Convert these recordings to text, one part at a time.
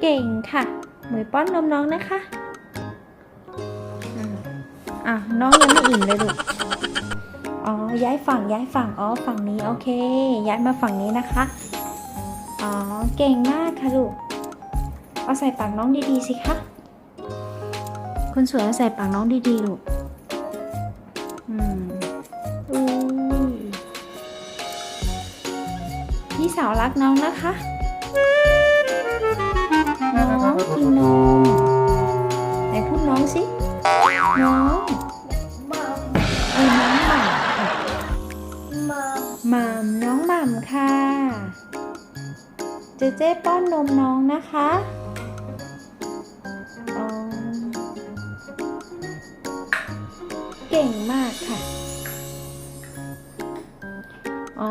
เก่งค่ะ หมวยป้อนนมน้องนะคะอะน้องยังไม่อิ่มเลยลูก อ๋อ ย้ายฝั่งย้ายฝั่ง อ๋อ ฝั่งนี้โอเค ย้ายมาฝั่งนี้นะคะ อ๋อ เก่งมากค่ะลูก เอาใส่ปากน้องดีๆสิคะ คนสวยเอาใส่ปากน้องดีๆลูก พี่สาวรักน้องนะคะ น้องกินนมไหนพูดน้องสิ น้องมัมเอ้ยน้องหม่ำอะมัมหม่ำน้องหม่ำค่ะ เจเจป้อนนมน้องนะคะอ๋อเก่งมากค่ะ อ๋อ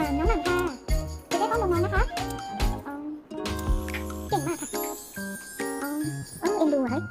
มาน้องหม่ำค่ะจะได้อ้อมลงนอนนะคะเก่งมากค่ะเอ็นดูเฮ้ย